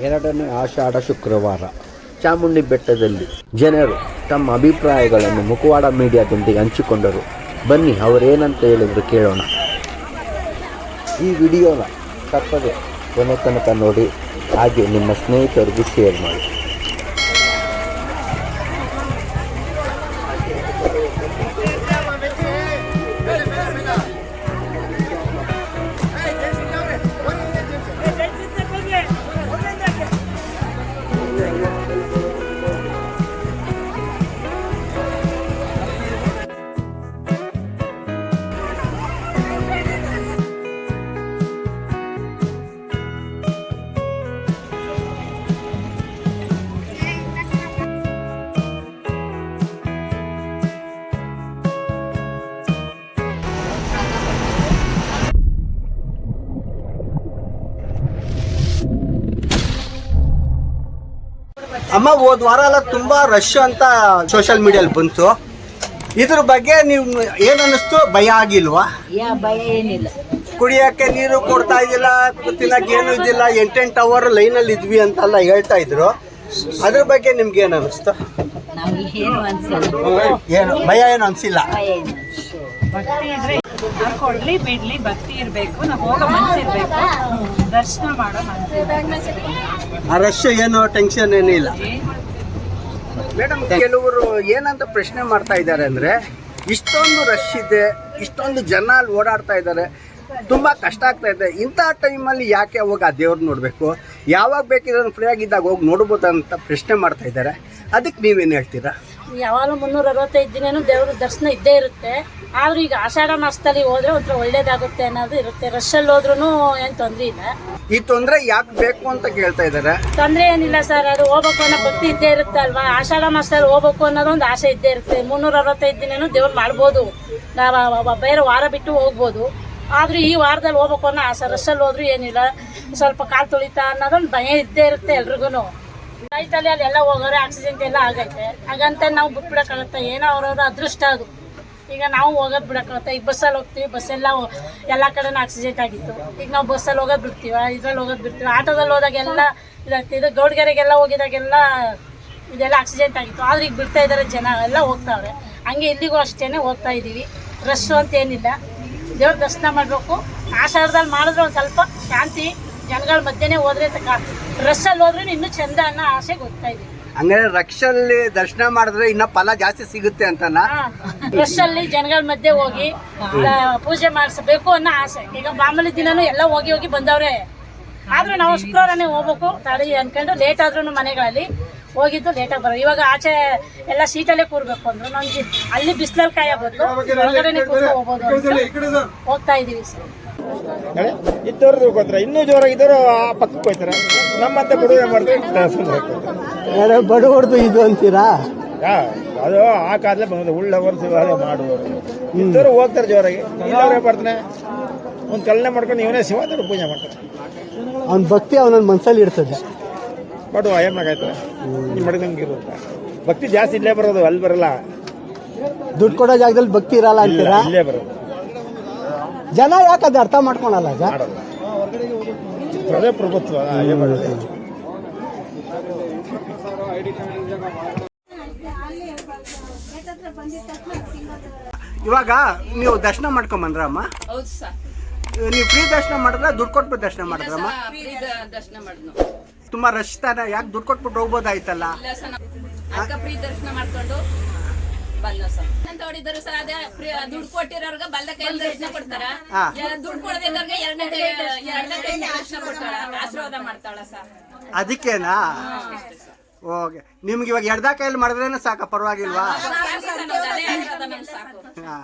ಎರಡನೇ ಆಷಾಢ ಶುಕ್ರವಾರ, ಚಾಮುಂಡಿ ಬೆಟ್ಟದಲ್ಲಿ ಜನರು ತಮ್ಮ ಅಭಿಪ್ರಾಯಗಳನ್ನು ಮುಖವಾಡ ಮೀಡಿಯಾದೊಂದಿಗೆ ಹಂಚಿಕೊಂಡರು. ಬನ್ನಿ, ಅವರೇನಂತ ಹೇಳಿದ್ರು ಕೇಳೋಣ. ಈ ವಿಡಿಯೋನ ತಪ್ಪದೆ ಕೊನೆ ತನಕ ನೋಡಿ, ಹಾಗೆ ನಿಮ್ಮ ಸ್ನೇಹಿತರಿಗೂ ಶೇರ್ ಮಾಡಿ. ಅಮ್ಮ ಹೋದ ವಾರ ಎಲ್ಲ ತುಂಬಾ ರಶ್ ಅಂತ ಸೋಷಿಯಲ್ ಮೀಡಿಯಲ್ಲಿ ಬಂತು. ಇದ್ರ ಬಗ್ಗೆ ನೀವು ಏನ್ ಅನ್ನಿಸ್ತು? ಭಯ ಆಗಿಲ್ವಾ? ಯಾ ಭಯ ಏನಿಲ್ಲ. ಕುಡಿಯಕ್ಕೆ ನೀರು ಕೊಡ್ತಾ ಇದಿಲ್ಲ ತಿನ್ನಕ್ಕೆ ಏನು ಇದ್ದಿಲ್ಲ ಎಂಟೆಂಟು ಅವರ್ ಲೈನಲ್ಲಿ ಇದ್ವಿ ಅಂತೆಲ್ಲ ಹೇಳ್ತಾ ಇದ್ರು. ಅದ್ರ ಬಗ್ಗೆ ನಿಮ್ಗೆ ಏನ್ ಅನ್ನಿಸ್ತು? ನಮ್ಗೆ ಏನು ಅನ್ಸಲ್ಲ. ಏನು ಭಯ ಏನು ಅನ್ಸಿಲ್ಲ? ಭಯ ಏನು ಕೊಡ್ಲಿ ಬಿಡ್ಲಿ ಭಕ್ತಿ ಇರ್ಬೇಕು ನಾವು ಹೋಗೋ ಮನ್ಸಿರ್ಬೇಕು ದರ್ಶನ ಮಾಡೋ ಮನ್ಸಿರ್ಬೇಕು ಆ ರಶ್ ಏನು ಟೆನ್ಷನ್ ಏನಿಲ್ಲ ಇಲ್ಲ. ಮೇಡಮ್ ಕೆಲವರು ಏನಂತ ಪ್ರಶ್ನೆ ಮಾಡ್ತಾ ಇದ್ದಾರೆ ಅಂದ್ರೆ ಇಷ್ಟೊಂದು ರಶ್ ಇದೆ ಇಷ್ಟೊಂದು ಜನ ಅಲ್ಲಿ ಓಡಾಡ್ತಾ ಇದ್ದಾರೆ ತುಂಬಾ ಕಷ್ಟ ಆಗ್ತಾ ಇದೆ. ಇಂಥ ಟೈಮಲ್ಲಿ ಯಾಕೆ ಹೋಗಿ ಆ ದೇವ್ರು ನೋಡಬೇಕು? ಯಾವಾಗ ಬೇಕಿದ್ರೆ ಫ್ರೀ ಆಗಿದ್ದಾಗ ಹೋಗಿ ನೋಡ್ಬೋದಂತ ಅಂತ ಪ್ರಶ್ನೆ ಮಾಡ್ತಾ ಇದ್ದಾರೆ. ಅದಕ್ಕೆ ನೀವೇನು ಹೇಳ್ತೀರಾ? ಯಾವಾಗಲೂ ಮುನ್ನೂರ ಅರವತ್ತೈದು ದಿನನೂ ದೇವ್ರ ದರ್ಶನ ಇದ್ದೇ ಇರುತ್ತೆ. ಆದರೂ ಈಗ ಆಷಾಢ ಮಾಸದಲ್ಲಿ ಹೋದ್ರೆ ಒಂಥರ ಒಳ್ಳೇದಾಗುತ್ತೆ ಅನ್ನೋದು ಇರುತ್ತೆ. ರಶಲ್ಲಿ ಹೋದ್ರೂ ಏನು ತೊಂದರೆ ಇಲ್ಲ. ಈ ತೊಂದರೆ ಯಾಕೆ ಬೇಕು ಅಂತ ಕೇಳ್ತಾ ಇದ್ದಾರೆ? ತೊಂದರೆ ಏನಿಲ್ಲ ಸರ್ ಅದು ಹೋಗ್ಬೇಕು ಅನ್ನೋ ಭಕ್ತಿ ಇದ್ದೇ ಇರುತ್ತೆ ಅಲ್ವಾ? ಆಷಾಢ ಮಾಸದಲ್ಲಿ ಹೋಗ್ಬೇಕು ಅನ್ನೋದೊಂದು ಆಸೆ ಇದ್ದೇ ಇರುತ್ತೆ. ಮುನ್ನೂರ ಅರವತ್ತೈದು ದಿನನೂ ದೇವ್ರು ಮಾಡ್ಬೋದು. ನಾವು ಬೇರೆ ವಾರ ಬಿಟ್ಟು ಹೋಗ್ಬೋದು. ಆದರೂ ಈ ವಾರದಲ್ಲಿ ಹೋಗ್ಬೇಕು ಅನ್ನೋ ಆಸೆ ರಶಲ್ಲಿ ಹೋದ್ರೂ ಏನಿಲ್ಲ. ಸ್ವಲ್ಪ ಕಾಲು ತುಳಿತಾ ಅನ್ನೋದೊಂದು ಭಯ ಇದ್ದೇ ಇರುತ್ತೆ ಎಲ್ರಿಗೂ ರೈತಲ್ಲಿ ಅಲ್ಲಿ ಎಲ್ಲ ಹೋಗೋರೆ ಆಕ್ಸಿಡೆಂಟ್ ಎಲ್ಲ ಆಗೈತೆ. ಹಾಗಂತ ನಾವು ಬಿಟ್ಬಿಡಕ್ಕಾಗತ್ತೆ. ಏನೋ ಅವ್ರವ್ರ ಅದೃಷ್ಟ ಅದು. ಈಗ ನಾವು ಹೋಗೋದು ಬಿಡಕ್ಕಾಗತ್ತೆ. ಈಗ ಬಸ್ಸಲ್ಲಿ ಹೋಗ್ತೀವಿ ಬಸ್ಸೆಲ್ಲ ಎಲ್ಲ ಕಡೆನೂ ಆಕ್ಸಿಡೆಂಟ್ ಆಗಿತ್ತು. ಈಗ ನಾವು ಬಸ್ಸಲ್ಲಿ ಹೋಗೋದು ಬಿಡ್ತೀವ ಇದ್ರಲ್ಲಿ ಹೋಗೋದು ಬಿಡ್ತೀವಿ? ಆಟೋದಲ್ಲಿ ಹೋದಾಗೆಲ್ಲ ಇದು ಗೌಡ್ಗೆರೆಗೆಲ್ಲ ಹೋಗಿದಾಗೆಲ್ಲ ಇದೆಲ್ಲ ಆಕ್ಸಿಡೆಂಟ್ ಆಗಿತ್ತು. ಆದ್ರೆ ಈಗ ಬಿಡ್ತಾ ಇದ್ದಾರೆ ಜನ, ಎಲ್ಲ ಹೋಗ್ತಾವ್ರೆ. ಹಂಗೆ ಇಲ್ಲಿಗೂ ಅಷ್ಟೇ ಹೋಗ್ತಾ ಇದ್ದೀವಿ ರಶ್ ಅಂತ ಏನಿಲ್ಲ ದೇವ್ರ ದರ್ಶನ ಮಾಡಬೇಕು. ಆಷಾಢದಲ್ಲಿ ಮಾಡಿದ್ರೆ ಒಂದು ಸ್ವಲ್ಪ ಶಾಂತಿ. ಜನಗಳ ಮಧ್ಯೆನೇ ಹೋದ್ರೆ ರಸ್ಸಲ್ಲಿ ಹೋದ್ರೆ ಇನ್ನೂ ಚಂದ ಅನ್ನೋ ಆಸೆ ಗೊತ್ತಾ ಇದೆ. ಹಂಗಾದ್ರೆ ರಕ್ಷಲ್ಲಿ ದರ್ಶನ ಮಾಡಿದ್ರೆ ಇನ್ನ ಫಲ ಜಾಸ್ತಿ ಸಿಗುತ್ತೆ ಅಂತನಾ? ರಸ್ಸಲ್ಲಿ ಜನಗಳ ಮಧ್ಯೆ ಹೋಗಿ ಆ, ಪೂಜೆ ಮಾಡಿಸಬೇಕು ಅನ್ನೋ ಆಸೆ. ಈಗ ಮಾಮೂಲಿ ದಿನನೂ ಎಲ್ಲ ಹೋಗಿ ಹೋಗಿ ಬಂದವ್ರೆ. ಆದ್ರೂ ನಾವು ಶುಕ್ರವಾರನೇ ಹೋಗ್ಬೇಕು ತಡಿ ಅನ್ಕೊಂಡು ಲೇಟ್ ಆದ್ರೂ ಮನೆಗಳಲ್ಲಿ. ಹೋಗಿದ್ದು ಲೇಟಾಗಿ ಬರೋ ಇವಾಗ ಆಚೆ ಎಲ್ಲ ಸೀಟಲ್ಲೇ ಕೂರ್ಬೇಕು ಅಂದ್ರು. ನಮ್ಗೆ ಅಲ್ಲಿ ಬಿಸಿಲಲ್ಲಿ ಕಾಯ ಬದಲು ಹೊರಗಡೆನೆ ಕೂತ್ಕೊಂಡು ಹೋಗ್ಬೋದು ಅಂತ ಹೋಗ್ತಾ ಇದೀವಿ ಸರ್. ಇದ್ದವ್ರದ್ದು ಹೋಗ್ತಾರೆ ಇನ್ನೂ ಜೋರಾಗಿದ್ದವರು ಆ ಪಕ್ಕಕ್ಕೆ ಹೋಗ್ತಾರೆ ನಮ್ಮಂತ ಬಡವ ಮಾಡ್ತಾರೆ ಬಡವರ್ದು ಇದು ಅಂತೀರಾ? ಅದು ಆ ಕಾಲೇ ಬಂದದ್ದು. ಉಳ್ಳ ವರ್ಷ ಮಾಡುವವರು. ಇದ್ದವರು ಹೋಗ್ತಾರೆ ಜೋರಾಗಿ. ಇಲ್ಲವ್ರೆ ಬರ್ತಾನೆ ಒಂದು ಕಲ್ನೆ ಮಾಡ್ಕೊಂಡು ಇವನೇ ಶಿವಾದೇವ್ರ ಪೂಜೆ ಮಾಡ್ತಾರೆ ಅವ್ನ ಭಕ್ತಿ ಅವನ ಮನಸ್ಸಲ್ಲಿ ಇರ್ತದೆ ಬಡವ ಏನ್ ಆಯ್ತಾರೆ ನಿಮ್ಮ ಮಡಗಂಗೆ ಇರುತ್ತೆ ಭಕ್ತಿ ಜಾಸ್ತಿ ಇಲ್ಲೇ ಬರೋದು ಅಲ್ಲಿ ಬರಲ್ಲ. ದುಡ್ಡು ಕೊಡೋ ಜಾಗದಲ್ಲಿ ಭಕ್ತಿ ಇರಲ್ಲ ಅಂತೀರಾ? ಇಲ್ಲೇ ಬರೋದು. ಜನ ಯಾಕೆ ಅದು ಅರ್ಥ ಮಾಡ್ಕೊಳಲ್ಲ ಅದೇ ಪ್ರಭುತ್ವ ಇವಾಗ ನೀವು ದರ್ಶನ ಮಾಡ್ಕೊಂಬಂದ್ರಮ್ಮ ಹೌದು ಸರ್. ನೀವು ಫ್ರೀ ದರ್ಶನ ಮಾಡಿದ್ರ ದುಡ್ಡು ಕೊಟ್ಬಿಟ್ಟು ದರ್ಶನ ಮಾಡಿದ್ರಮ್ಮ ದರ್ಶನ ಮಾಡಿದ್ನು. ತುಂಬಾ ರಶ್ ತಾನೆ. ಯಾಕೆ ದುಡ್ಡು ಕೊಟ್ಬಿಟ್ಟು ಹೋಗ್ಬೋದಾಯ್ತಲ್ಲ? ಇಲ್ಲ ಸರ್ ದರ್ಶನ ಮಾಡ್ಕೊಂಡು ಬಂದ ಸರ್. ಅಂತ ಹೊಡಿದ್ರು ಸರ್ ಅದೇ free- ದುಡ್ಡು ಕೊಟ್ಟಿರೋರ್ಗ ಬಲ್ದ ಕೈಯಲ್ಲಿ ದರ್ಶನ ಕೊಡ್ತಾರ? ಹಾ. ಯ- ದುಡ್ಡು ಕೊಡದಿದ್ದವ್ರಿಗೆ ಎರಡನೇ ಕೈ ಎರಡನೇ ಕೈ ದರ್ಶನ ಕೊಡ್ತಾಳ ಆಶೀರ್ವಾದ ಮಾಡ್ತಾಳ ಸರ್? ಅದಕ್ಕೇನಾ? ಓಕೆ. ನಿಮ್ಗೆ ಇವಾಗ ಎಡ್ದ ಕೈಯಲ್ಲಿ ಮಾಡಿದ್ರೇನೆ ಸಾಕ? ಪರವಾಗಿಲ್ವಾ? ಸಾಕು ಸರ್, ನಮ್ದು ಅದೇ ಆಶೀರ್ವಾದ ನಮ್ಗೆ ಸಾಕು. ಹಾ.